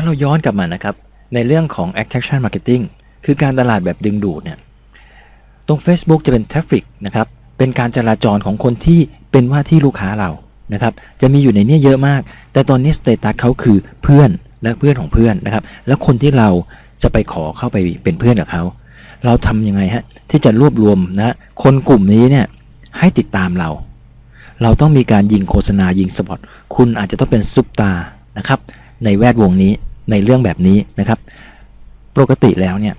าเราย้อนกลับมานะครับ ในเรื่องของ attraction marketing คือการตลาดแบบดึงดูดเนี่ย ตรง Facebook จะเป็น traffic นะครับ เป็นการจราจรของคนที่เป็นว่าที่ลูกค้าเรานะครับ จะมีอยู่ในนี้เยอะมาก แต่ตอนนี้สเตตัสเขาคือเพื่อนและเพื่อนของเพื่อนนะครับ แล้วคนที่เราจะไปขอเข้าไปเป็นเพื่อนกับเขา เราทำยังไงฮะที่จะรวบรวมนะคนกลุ่มนี้เนี่ยให้ติดตามเรา เราต้องมีการยิงโฆษณายิงสปอต คุณอาจจะต้องเป็นซุปตาร์นะครับในแวดวงนี้ ในเรื่องแบบนี้นะครับ ปกติแล้วเนี่ย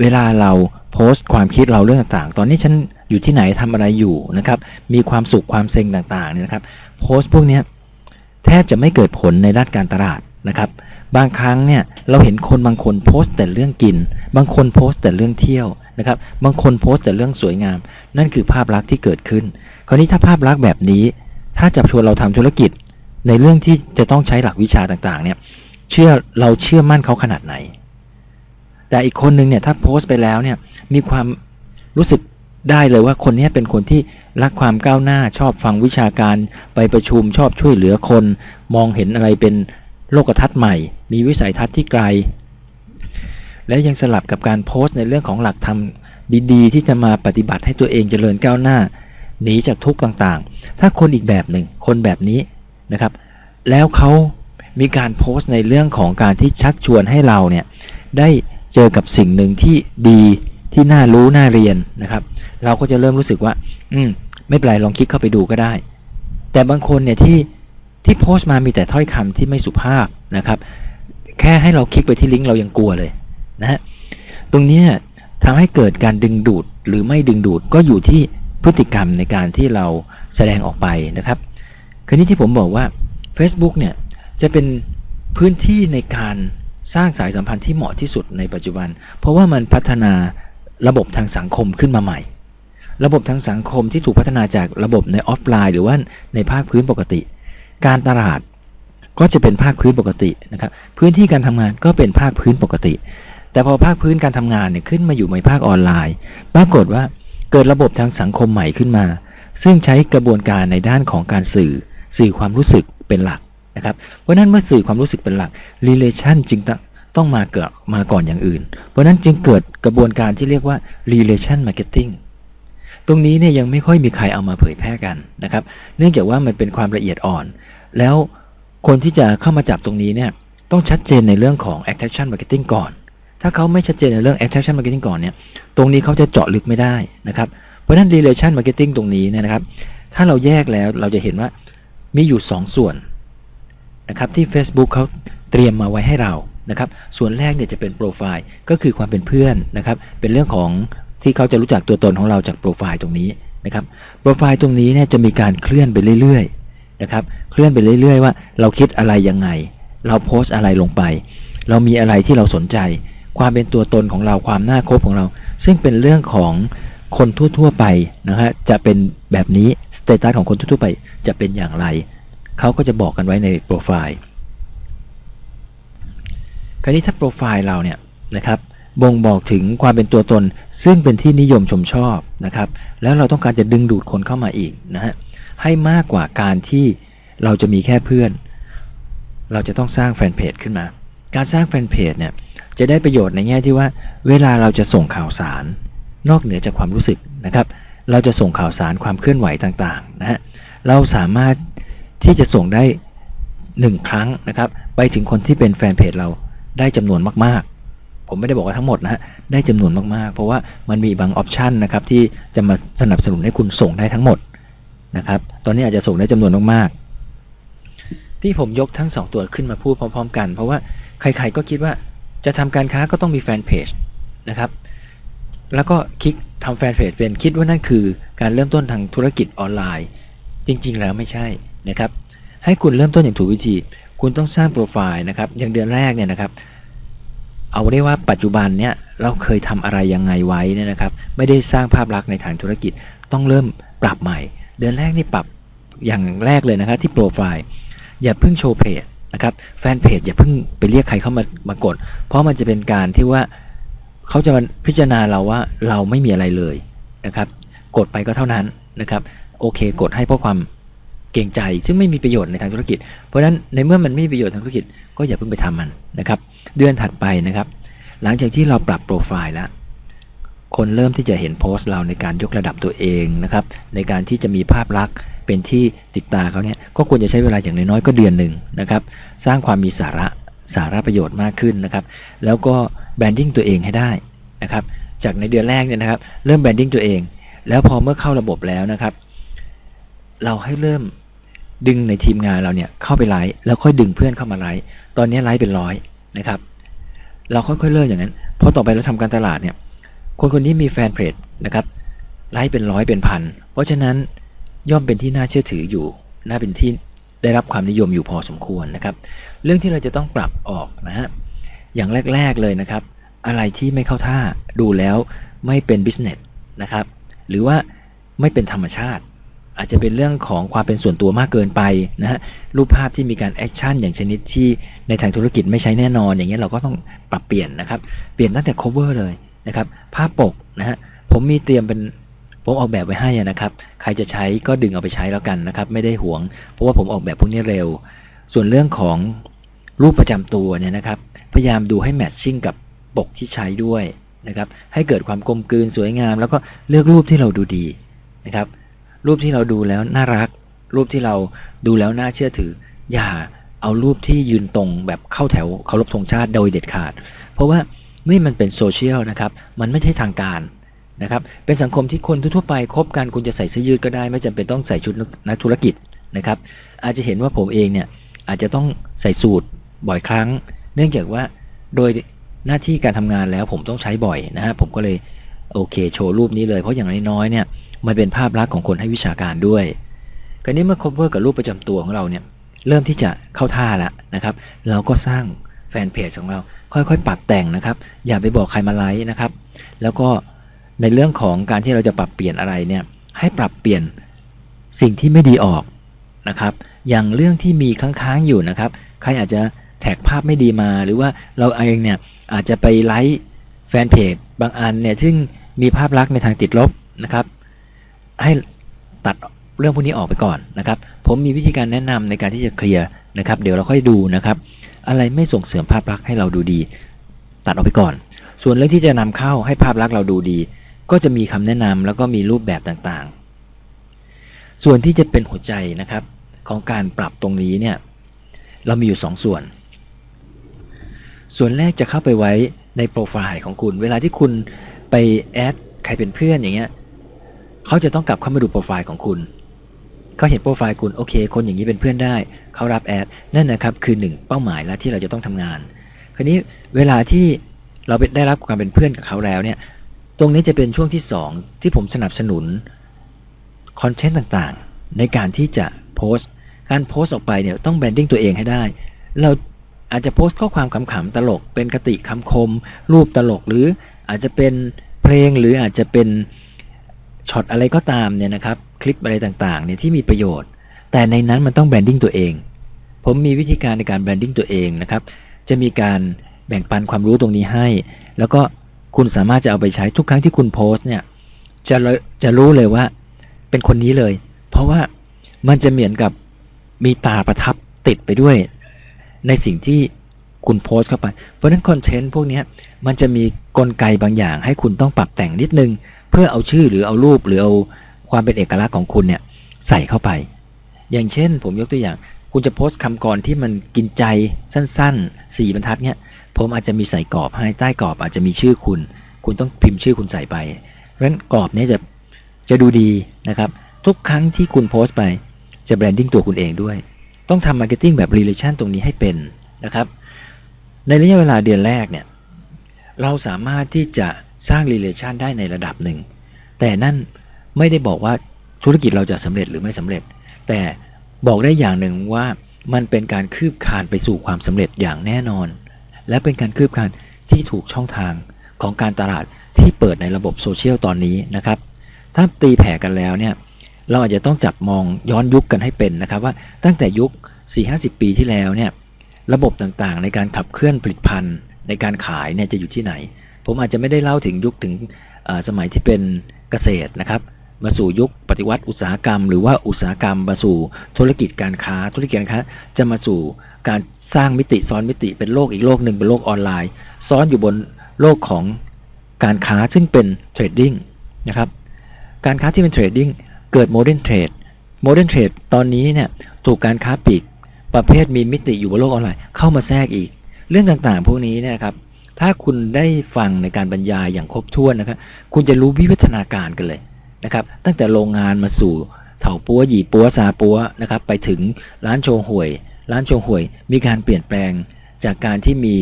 เวลาเราโพสต์ความคิดเราเรื่องต่างๆ ตอนนี้ฉันอยู่ที่ไหนทำอะไรอยู่นะครับ มีความสุขความเซ็งต่างๆเนี่ยนะครับ โพสต์พวกนี้แทบจะไม่เกิดผลในด้านการตลาดนะครับ บางครั้งเนี่ยเราเห็นคนบางคนโพสต์แต่เรื่องกิน บางคนโพสต์แต่เรื่องเที่ยวนะครับ บางคนโพสต์แต่เรื่องสวยงาม นั่นคือภาพลักษณ์ที่เกิดขึ้น คราวนี้ถ้าภาพลักษณ์แบบนี้ ถ้าจะชวนเราทำธุรกิจ ในเรื่องที่จะต้องใช้หลักวิชาต่างๆ เนี่ย เชื่อเราเชื่อมั่นเขาขนาดไหน แต่อีกคนนึงเนี่ยถ้าโพสต์ไปแล้วเนี่ยมีความรู้สึกได้เลยว่าคนนี้เป็นคนที่รักความก้าวหน้าชอบฟังวิชาการไปประชุมชอบช่วยเหลือคน มองเห็นอะไรเป็นโลกทัศน์ใหม่ มีวิสัยทัศน์ที่ไกล และยังสลับกับการโพสต์ในเรื่องของหลักธรรมดีๆ ที่จะมาปฏิบัติให้ตัวเองเจริญก้าวหน้าหนีจากทุกข์ต่างๆ ถ้าคนอีกแบบหนึ่งคนแบบนี้นะครับ แล้วเขา มีการโพสต์ในเรื่องของการที่ชักชวนให้เราเนี่ยได้เจอกับสิ่งหนึ่งที่ดีที่น่ารู้น่าเรียนนะครับ เราก็จะเริ่มรู้สึกว่า อืม ไม่เป็นไรลองคลิกเข้าไปดูก็ได้ แต่บางคนเนี่ยที่ที่โพสต์มามีแต่ถ้อยคำที่ไม่สุภาพนะครับ แค่ให้เราคลิกไปที่ลิงก์เรายังกลัวเลยนะฮะตรงนี้ยทำให้เกิดการดึงดูดหรือไม่ดึงดูดก็อยู่ที่พฤติกรรมในการที่เราแสดงออกไปนะครับคราวนี้ที่ผมบอกว่า Facebook เนี่ย จะเป็นพื้นที่ในการสร้างสายสัมพันธ์ที่เหมาะที่สุดในปัจจุบัน เพราะว่ามันพัฒนาระบบทางสังคมขึ้นมาใหม่ ระบบทางสังคมที่ถูกพัฒนาจากระบบในออฟไลน์ หรือว่าในภาคพื้นปกติ การตลาดก็จะเป็นภาคพื้นปกตินะครับ พื้นที่การทำงานก็เป็นภาคพื้นปกติ แต่พอภาคพื้นการทำงานเนี่ยขึ้นมาอยู่ในภาคออนไลน์ ปรากฏว่าเกิดระบบทางสังคมใหม่ขึ้นมา ซึ่งใช้กระบวนการในด้านของการสื่อ สื่อความรู้สึกเป็นหลัก นะครับ เพราะฉะนั้นเมื่อสื่อความรู้สึกเป็นหลัก relation จึงต้องมาเกิดมาก่อนอย่างอื่น เพราะฉะนั้นจึงเกิดกระบวนการที่เรียกว่า relation marketing ตรงนี้เนี่ยยังไม่ค่อยมีใครเอามาเผยแพร่กันนะครับ เนื่องจากว่ามันเป็นความละเอียดอ่อน แล้วคนที่จะเข้ามาจับตรงนี้เนี่ยต้องชัดเจนในเรื่องของ attraction marketing ก่อน ถ้าเขาไม่ชัดเจนในเรื่อง attraction marketing ก่อนเนี่ยตรงนี้เขาจะเจาะลึกไม่ได้นะครับ เพราะฉะนั้น relation marketing ตรงนี้เนี่ยนะครับ ถ้าเราแยกแล้วเราจะเห็นว่ามีอยู่ 2ส่วน นะครับที่ Facebook เขาเตรียมมาไว้ให้เรานะครับ ส่วนแรกเนี่ยจะเป็นโปรไฟล์ก็คือความเป็นเพื่อนนะครับ เป็นเรื่องของที่เขาจะรู้จักตัวตนของเราจากโปรไฟล์ตรงนี้นะครับโปรไฟล์ตรงนี้เนี่ยจะมีการเคลื่อนไปเรื่อยๆนะครับ เคลื่อนไปเรื่อย ๆ ว่าเราคิดอะไรยังไง เราโพสต์อะไรลงไป เรามีอะไรที่เราสนใจ ความเป็นตัวตนของเราความน่าคบของเรา ซึ่งเป็นเรื่องของคนทั่วๆไปนะฮะจะเป็นแบบนี้สเตตัสของคนทั่วๆไปจะเป็นอย่างไร เขาก็จะบอกกันไว้ในโปรไฟล์ คราวนี้ถ้าโปรไฟล์เราเนี่ยนะครับบ่งบอกถึงความเป็นตัวตน ซึ่งเป็นที่นิยมชมชอบนะครับ แล้วเราต้องการจะดึงดูดคนเข้ามาอีกนะฮะให้มากกว่าการที่เราจะมีแค่เพื่อน เราจะต้องสร้างแฟนเพจขึ้นมา การสร้างแฟนเพจเนี่ยจะได้ประโยชน์ในแง่ที่ว่า เวลาเราจะส่งข่าวสาร นอกเหนือจากความรู้สึกนะครับ เราจะส่งข่าวสารความเคลื่อนไหวต่างๆนะฮะเราสามารถ ที่จะส่งได้หนึ่งครั้งนะครับ ไปถึงคนที่เป็นแฟนเพจเราได้จำนวนมาก ๆ ผมไม่ได้บอกว่าทั้งหมดนะฮะได้จำนวนมากๆ เพราะว่ามันมีบางออปชันนะครับที่จะมาสนับสนุนให้คุณส่งได้ทั้งหมดนะครับ ตอนนี้อาจจะส่งได้จำนวนมากๆ ที่ผมยกทั้งสองตัวขึ้นมาพูดพร้อม ๆ กัน เพราะว่าใคร ๆ ก็คิดว่าจะทำการค้าก็ต้องมีแฟนเพจนะครับ แล้วก็คลิกทำแฟนเพจเป็นคิดว่านั่นคือการเริ่มต้นทางธุรกิจออนไลน์ จริง ๆ แล้วไม่ใช่ นะครับ ให้คุณเริ่มต้นอย่างถูกวิธี คุณต้องสร้างโปรไฟล์นะครับ อย่างเดือนแรกเนี่ยนะครับ เอาได้ว่าปัจจุบันเนี่ยเราเคยทำอะไรยังไงไว้เนี่ยนะครับ ไม่ได้สร้างภาพลักษณ์ในทางธุรกิจ ต้องเริ่มปรับใหม่ เดือนแรกนี่ปรับอย่างแรกเลยนะครับ ที่โปรไฟล์ อย่าเพิ่งโชว์เพจนะครับแฟนเพจอย่าเพิ่งไปเรียกใครเข้ามามากด เพราะมันจะเป็นการที่ว่าเขาจะพิจารณาเราว่าเราไม่มีอะไรเลยนะครับ กดไปก็เท่านั้นนะครับ โอเค กดให้เพราะความ เกรงใจซึ่งไม่มีประโยชน์ในทางธุรกิจ เพราะฉะนั้นในเมื่อมันไม่มีประโยชน์ทางธุรกิจก็อย่าเพิ่งไปทำมันนะครับ เดือนถัดไปนะครับ หลังจากที่เราปรับโปรไฟล์แล้วคนเริ่มที่จะเห็นโพสต์เราในการยกระดับตัวเองนะครับในการที่จะมีภาพลักษณ์เป็นที่ติดตาเขาเนี่ยก็ควรจะใช้เวลาอย่างน้อยๆก็เดือนหนึ่งนะครับสร้างความมีสาระสาระประโยชน์มากขึ้นนะครับแล้วก็แบรนดิ้งตัวเองให้ได้นะครับจากในเดือนแรกเนี่ยนะครับ เริ่มแบรนดิ้งตัวเอง แล้วพอเมื่อเข้าระบบแล้วนะครับ เราให้เริ่ม ดึงในทีมงานเราเนี่ยเข้าไปไลฟ์แล้วค่อยดึงเพื่อนเข้ามาไลฟ์ตอนนี้ไลฟ์เป็นร้อยนะครับ เราค่อยๆเริ่มอย่างนั้นพอต่อไปเราทำการตลาดเนี่ยคนคนนี้มีแฟนเพจนะครับไลฟ์เป็นร้อยเป็นพันเพราะฉะนั้นย่อมเป็นที่น่าเชื่อถืออยู่น่าเป็นที่ได้รับความนิยมอยู่พอสมควรนะครับ เรื่องที่เราจะต้องปรับออกนะฮะอย่างแรก ๆเลยนะครับ อะไรที่ไม่เข้าท่าดูแล้วไม่เป็นบิสเนสนะครับ หรือว่าไม่เป็นธรรมชาติ อาจจะเป็นเรื่องของความเป็นส่วนตัวมากเกินไปนะฮะรูปภาพที่มีการแอคชั่นอย่างชนิดที่ในทางธุรกิจไม่ใช้แน่นอน อย่างเงี้ยเราก็ต้องปรับเปลี่ยนนะครับ เปลี่ยนตั้งแต่ cover เลยนะครับ ภาพปกนะฮะผมมีเตรียมเป็นผมออกแบบไว้ให้นะครับ ใครจะใช้ก็ดึงเอาไปใช้แล้วกันนะครับ ไม่ได้หวง เพราะว่าผมออกแบบพวกนี้เร็ว ส่วนเรื่องของรูปประจำตัวเนี่ยนะครับ พยายามดูให้แมทชิ่งกับปกที่ใช้ด้วยนะครับ ให้เกิดความกลมกลืนสวยงาม แล้วก็เลือกรูปที่เราดูดีนะครับ รูปที่เราดูแล้วน่ารัก รูปที่เราดูแล้วน่าเชื่อถือ อย่าเอารูปที่ยืนตรงแบบเข้าแถวเคารพธงชาติโดยเด็ดขาด เพราะว่านี่มันเป็นโซเชียลนะครับ มันไม่ใช่ทางการนะครับ เป็นสังคมที่คนทั่วไปคบกันคุณจะใส่เสื้อยืดก็ได้ ไม่จำเป็นต้องใส่ชุดนักธุรกิจนะครับ อาจจะเห็นว่าผมเองเนี่ยอาจจะต้องใส่สูทบ่อยครั้ง เนื่องจากว่าโดยหน้าที่การทำงานแล้วผมต้องใช้บ่อยนะฮะผมก็เลยโอเค โชว์รูปนี้เลยเพราะอย่างน้อยๆเนี่ย มันเป็นภาพลักษณ์ของคนให้วิชาการด้วยคราวนี้เมื่อ cover กับรูปประจำตัวของเราเนี่ยเริ่มที่จะเข้าท่าแล้วนะครับ เราก็สร้างแฟนเพจของเราค่อยๆ ปรับแต่งนะครับ อย่าไปบอกใครมาไลค์นะครับ แล้วก็ในเรื่องของการที่เราจะปรับเปลี่ยนอะไรเนี่ยให้ปรับเปลี่ยนสิ่งที่ไม่ดีออกนะครับ อย่างเรื่องที่มีค้างๆอยู่นะครับ ใครอาจจะแท็กภาพไม่ดีมา หรือว่าเราเองเนี่ยอาจจะไปไลค์แฟนเพจบางอันเนี่ยซึ่งมีภาพลักษณ์ในทางติดลบนะครับ ให้ตัดเรื่องพวกนี้ออกไปก่อนนะครับ ผมมีวิธีการแนะนำในการที่จะเคลียร์นะครับ เดี๋ยวเราค่อยดูนะครับ อะไรไม่ส่งเสริมภาพลักษณ์ให้เราดูดี ตัดออกไปก่อน ส่วนเรื่องที่จะนำเข้าให้ภาพลักษณ์เราดูดี ก็จะมีคำแนะนำแล้วก็มีรูปแบบต่างๆ ส่วนที่จะเป็นหัวใจนะครับ ของการปรับตรงนี้เนี่ย เรามีอยู่ 2ส่วน ส่วนแรกจะเข้าไปไว้ในโปรไฟล์ของคุณ เวลาที่คุณไปแอดใครเป็นเพื่อนอย่างเงี้ย เขาจะต้องกลับเข้ามาดูโปรไฟล์ของคุณ เขาเห็นโปรไฟล์คุณโอเค คนอย่างนี้เป็นเพื่อนได้ เขารับแอดนั่นนะครับคือหนึ่งเป้าหมายแล้วที่เราจะต้องทำงาน คราวนี้เวลาที่เราได้รับความเป็นเพื่อนกับเขาแล้วเนี่ย ตรงนี้จะเป็นช่วงที่สองที่ผมสนับสนุนคอนเทนต์ต่างๆ ในการที่จะโพสต์ การโพสต์ออกไปเนี่ยต้องแบรนดิ้งตัวเองให้ได้ เราอาจจะโพสต์ข้อความขำๆตลก เป็นกติคำคม รูปตลกหรืออาจจะเป็นเพลงหรืออาจจะเป็น ช็อตอะไรก็ตามเนี่ยนะครับ คลิปอะไรต่างๆเนี่ยที่มีประโยชน์ แต่ในนั้นมันต้องแบรนดิ้งตัวเอง ผมมีวิธีการในการแบรนดิ้งตัวเองนะครับ จะมีการแบ่งปันความรู้ตรงนี้ให้ แล้วก็คุณสามารถจะเอาไปใช้ทุกครั้งที่คุณโพสต์เนี่ยจะจะรู้เลยว่าเป็นคนนี้เลย เพราะว่ามันจะเหมือนกับมีตาประทับติดไปด้วย ในสิ่งที่คุณโพสต์เข้าไป เพราะฉะนั้นคอนเทนต์พวกนี้มันจะมี กลไกบางอย่างให้คุณต้องปรับแต่งนิดนึง เพื่อเอาชื่อหรือเอารูปหรือเอาความเป็นเอกลักษณ์ของคุณเนี่ยใส่เข้าไป อย่างเช่น ผมยกตัวอย่าง คุณจะโพสต์คำกรที่มันกินใจสั้นๆสี่บรรทัดเนี่ยผมอาจจะมีใส่กรอบให้ใต้กรอบอาจจะมีชื่อคุณ คุณต้องพิมพ์ชื่อคุณใส่ไปเพราะฉะนั้นกรอบนี้จะจะดูดีนะครับ ทุกครั้งที่คุณโพสต์ไปจะแบรนดิ้งตัวคุณเองด้วย ต้องทำมาร์เก็ตติ้งแบบ relation ตรงนี้ให้เป็นนะครับ ในระยะเวลาเดือนแรกเนี่ย เราสามารถที่จะสร้าง relation ได้ในระดับหนึ่ง แต่นั่นไม่ได้บอกว่าธุรกิจเราจะสำเร็จหรือไม่สำเร็จ แต่บอกได้อย่างหนึ่งว่ามันเป็นการคืบคานไปสู่ความสำเร็จอย่างแน่นอน และเป็นการคืบคานที่ถูกช่องทางของการตลาดที่เปิดในระบบโซเชียลตอนนี้นะครับ ถ้าตีแผ่กันแล้วเนี่ยเราอาจจะต้องจับมองย้อนยุคกันให้เป็นนะครับ ว่าตั้งแต่ยุค 4-50 ปีที่แล้วเนี่ยระบบต่างๆ ในการขับเคลื่อนผลิตภัณฑ์ ในการขายเนี่ยจะอยู่ที่ไหน ผมอาจจะไม่ได้เล่าถึงยุคถึงสมัยที่เป็นเกษตรนะครับ มาสู่ยุคปฏิวัติอุตสาหกรรม หรือว่าอุตสาหกรรมมาสู่ธุรกิจการค้าธุรกิจการค้าจะมาสู่การสร้างมิติซ้อนมิติเป็นโลกอีกโลกหนึ่งเป็นโลกออนไลน์ ซ้อนอยู่บนโลกของการค้าซึ่งเป็นเทรดดิ้งนะครับการค้าที่เป็นเทรดดิ้งเกิดโมเดิร์นเทรดโมเดิร์นเทรดตอนนี้เนี่ยถูกการค้าปลีกประเภทมีมิติอยู่บนโลกออนไลน์เข้ามาแทรกอีก เรื่องต่างๆ พวกนี้เนี่ยครับ ถ้าคุณได้ฟังในการบรรยายอย่างครบถ้วนนะครับ คุณจะรู้วิวัฒนาการกันเลยนะครับ ตั้งแต่โรงงานมาสู่เถาปัวหยีปัวซาปัวนะครับ ไปถึงร้านโชห่วย ร้านโชห่วย มีการเปลี่ยนแปลงจากการที่มี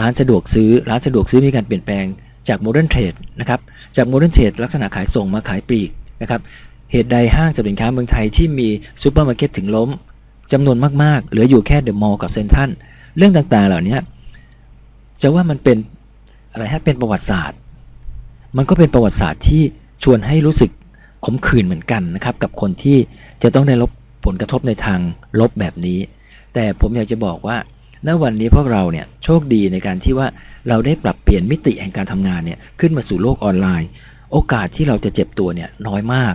ร้านสะดวกซื้อ ร้านสะดวกซื้อมีการเปลี่ยนแปลงจากโมเดิร์นเทรดนะครับ จากโมเดิร์นเทรดลักษณะขายส่งมาขายปลีกนะครับ เหตุใดห้างสรรพสินค้าเมืองไทยที่มีซูเปอร์มาร์เก็ตถึงล้มจำนวนมาก ๆ เหลืออยู่แค่เดอะมอลล์กับเซ็นทรัล เรื่องต่างๆ เหล่านี้จะว่ามันเป็นอะไรฮะเป็นประวัติศาสตร์ มันก็เป็นประวัติศาสตร์ที่ชวนให้รู้สึกขมขื่นเหมือนกันนะครับ กับคนที่จะต้องได้รับผลกระทบในทางลบแบบนี้ แต่ผมอยากจะบอกว่าณวันนี้พวกเราเนี่ยโชคดีในการที่ว่าเราได้ปรับเปลี่ยนมิติแห่งการทำงานเนี่ยขึ้นมาสู่โลกออนไลน์ โอกาสที่เราจะเจ็บตัวเนี่ยน้อยมาก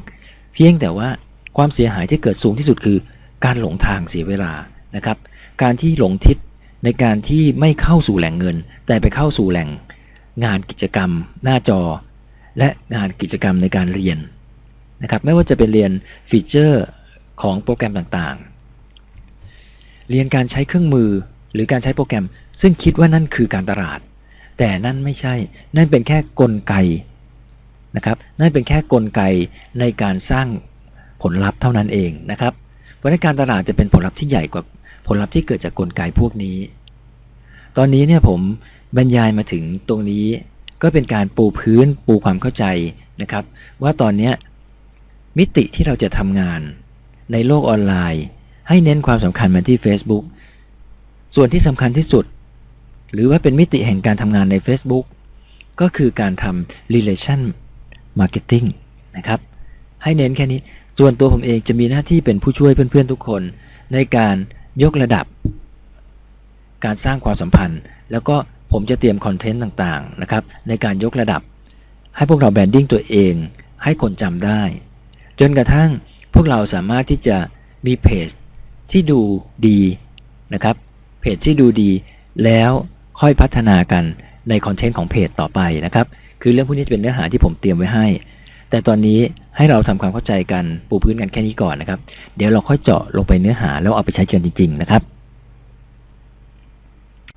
เพียงแต่ว่าความเสียหายที่เกิดสูงที่สุดคือ การหลงทางเสียเวลานะครับ การที่หลงทิศ ในการที่ไม่เข้าสู่แหล่งเงิน แต่ไปเข้าสู่แหล่งงานกิจกรรม หน้าจอ และงานกิจกรรมในการเรียนนะครับไม่ว่าจะเป็นเรียนฟีเจอร์ของโปรแกรมต่างๆ เรียนการใช้เครื่องมือหรือการใช้โปรแกรม ซึ่งคิดว่านั่นคือการตลาด แต่นั่นไม่ใช่ นั่นเป็นแค่กลไกนะครับนั่นเป็นแค่กลไกในการสร้างผลลัพธ์เท่านั้นเองนะครับเพราะในการตลาดจะเป็นผลลัพธ์ที่ใหญ่กว่า ผลลัพธ์ที่เกิดจากกลไกพวกนี้ ตอนนี้เนี่ยผมบรรยายมาถึงตรงนี้ ก็เป็นการปูพื้นปูความเข้าใจนะครับ ว่าตอนนี้มิติที่เราจะทำงาน ในโลกออนไลน์ ให้เน้นความสำคัญมาที่ Facebook ส่วนที่สำคัญที่สุด หรือว่าเป็นมิติแห่งการทำงานใน Facebook ก็คือการทำ relation marketing นะครับ ให้เน้นแค่นี้ ส่วนตัวผมเองจะมีหน้าที่เป็นผู้ช่วยเพื่อนๆทุกคน ในการ ยกระดับ การสร้างความสัมพันธ์ แล้วก็ผมจะเตรียมคอนเทนต์ต่างๆนะครับในการยกระดับ ให้พวกเราแบรนดิ้งตัวเอง ให้คนจำได้ จนกระทั่งพวกเราสามารถที่จะมีเพจที่ดูดีนะครับเพจที่ดูดี แล้วค่อยพัฒนากันในคอนเทนต์ของเพจต่อไปนะครับ คือเรื่องพวกนี้จะเป็นเนื้อหาที่ผมเตรียมไว้ให้ แต่ตอนนี้ให้เราทำความเข้าใจกันปูพื้นกันแค่นี้ก่อนนะครับ เดี๋ยวเราค่อยเจาะลงไปเนื้อหาแล้วเอาไปใช้จริง ๆ นะครับ